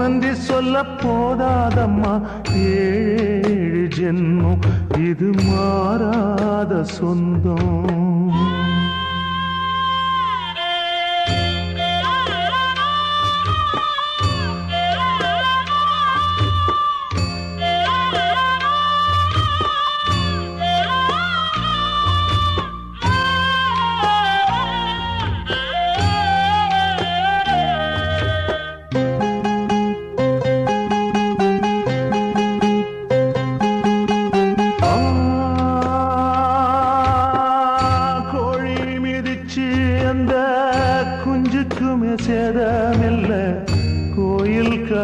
நன்றி சொல்ல போதாதம்மா. ஏழு ஜென்மம் இது மாறாத சொந்தம்.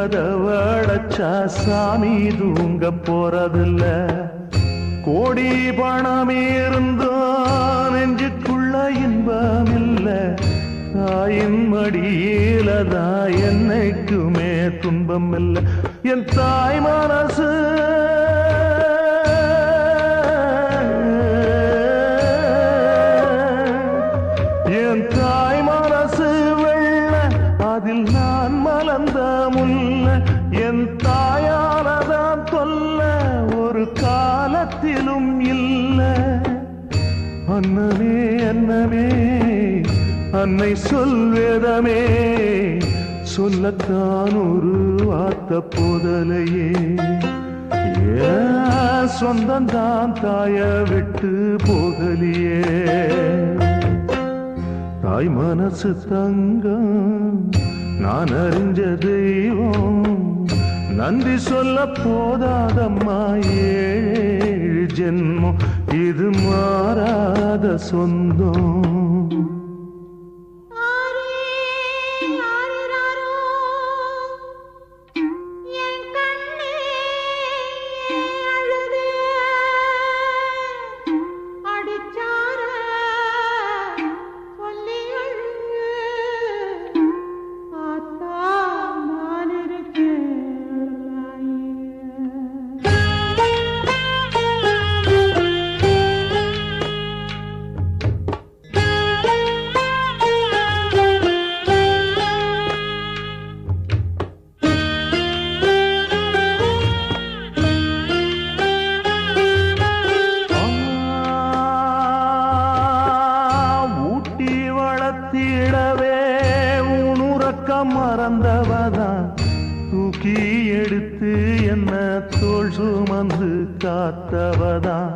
கதவடைச்சா சாமி தூங்க போறதில்ல. கோடி பணம் இருந்தும் நெஞ்சுக்குள்ள இன்பம் இல்ல தாயின் மடியில தான் என்னைக்குமே துன்பம் இல்ல என் தாய் மனசு. என் தாய் மனசு வெள்ள அதில் நான் மலர்ந்த முல்ல என் தாயாலதான் சொல்ல ஒரு காலத்திலும் இல்ல. அன்னமே அன்னமே அன்னை சொல்வேதமே சொல்லத்தான் ஒரு வார்த்த போதலையே. ஏன் சொந்தந்தான் தாய விட்டு போகலியே. தாய் மனசு தங்கம் நான் அறிஞ்ச தெய்வம் நன்றி சொல்ல போதாதம்மா ஏழு ஜென்மம். இது மாறாத சொந்தம். காத்தவதான்.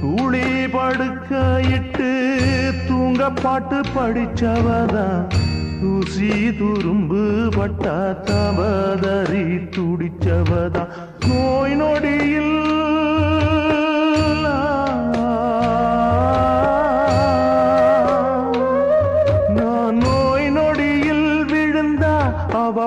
துளி படுக்க இட்டு தூங்க பாட்டு படிச்சவதான். தூசி துரும்பு பட்டா தவதறி துடிச்சவதான். நோய் நொடியில் அவ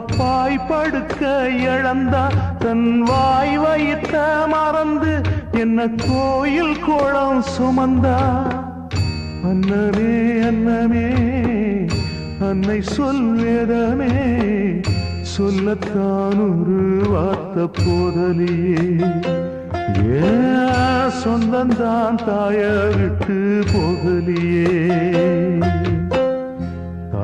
படுக்க இழந்தா தன் வாய் வைத்த மறந்து என்ன கோயில் கோலம் சுமந்தா? அன்னமே அன்னமே அன்னை சொல்வேதமே சொல்லத்தான் ஒரு வார்த்த போதலியே. ஏ சொந்தந்தான் தாய விட்டு போகலியே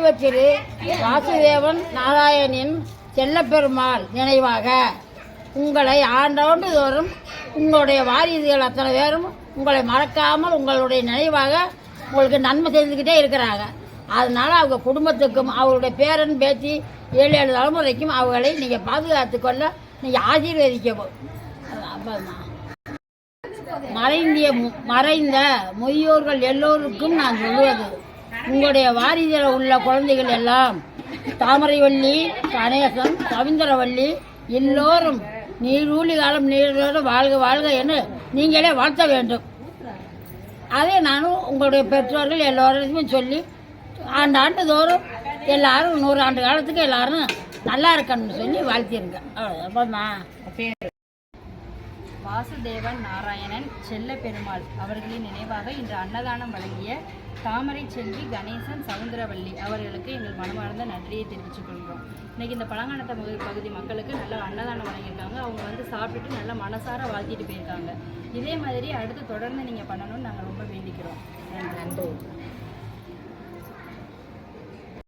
தெய்வத்திரு வாசுதேவன் நாராயணின் செல்லப்பெருமாள் நினைவாக. உங்களை ஆண்டாண்டு தோறும் உங்களுடைய வாரிசுகள் அத்தனை பேரும் உங்களை மறக்காமல் உங்களுடைய நினைவாக உங்களுக்கு நன்மை செய்துக்கிட்டே இருக்கிறாங்க. அதனால் அவங்க குடும்பத்துக்கும் அவருடைய பேரன் பேத்தி ஏழு ஏழு தலைமுறைக்கும் அவர்களை நீங்கள் பாதுகாத்து கொள்ள நீங்கள் ஆசீர்வதிக்கவும். மறைந்திய மு- மறைந்த முதியோர்கள் எல்லோருக்கும் நான் சொல்லுவது உங்களுடைய வாரிதில் உள்ள குழந்தைகள் எல்லாம் தாமரைவள்ளி கணேசன் கவிந்தரவள்ளி எல்லோரும் நீரூழி காலம் நீரோடு வாழ்க வாழ்க என்று நீங்களே வாழ்த்த வேண்டும். அதை நானும் உங்களுடைய பெற்றோர்கள் எல்லோருமே சொல்லி ஆண்டாண்டு தோறும் எல்லாரும் நூறு ஆண்டு காலத்துக்கு எல்லாரும் நல்லா இருக்கணும்னு சொல்லி வாழ்த்திருங்க அவ்வளோதான்ப்பா வாசுதேவன் நாராயணன் செல்ல பெருமாள் அவர்களின் நினைவாக இன்று அன்னதானம் வழங்கிய தாமரை செல்வி கணேசன் சவுந்தரவள்ளி அவர்களுக்கு எங்கள் மனமார்ந்த நன்றியை தெரிவித்துக் கொள்கிறோம். இன்னைக்கு இந்த பழங்கானத்த பகுதி பகுதி மக்களுக்கு நல்ல அன்னதானம் வழங்கியிருக்காங்க. அவங்க வந்து சாப்பிட்டுட்டு நல்ல மனசார வாழ்த்திட்டு போயிருக்காங்க. இதே மாதிரி அடுத்து தொடர்ந்து நீங்கள் பண்ணணும்னு நாங்கள் ரொம்ப வேண்டிக்கிறோம். நன்றி.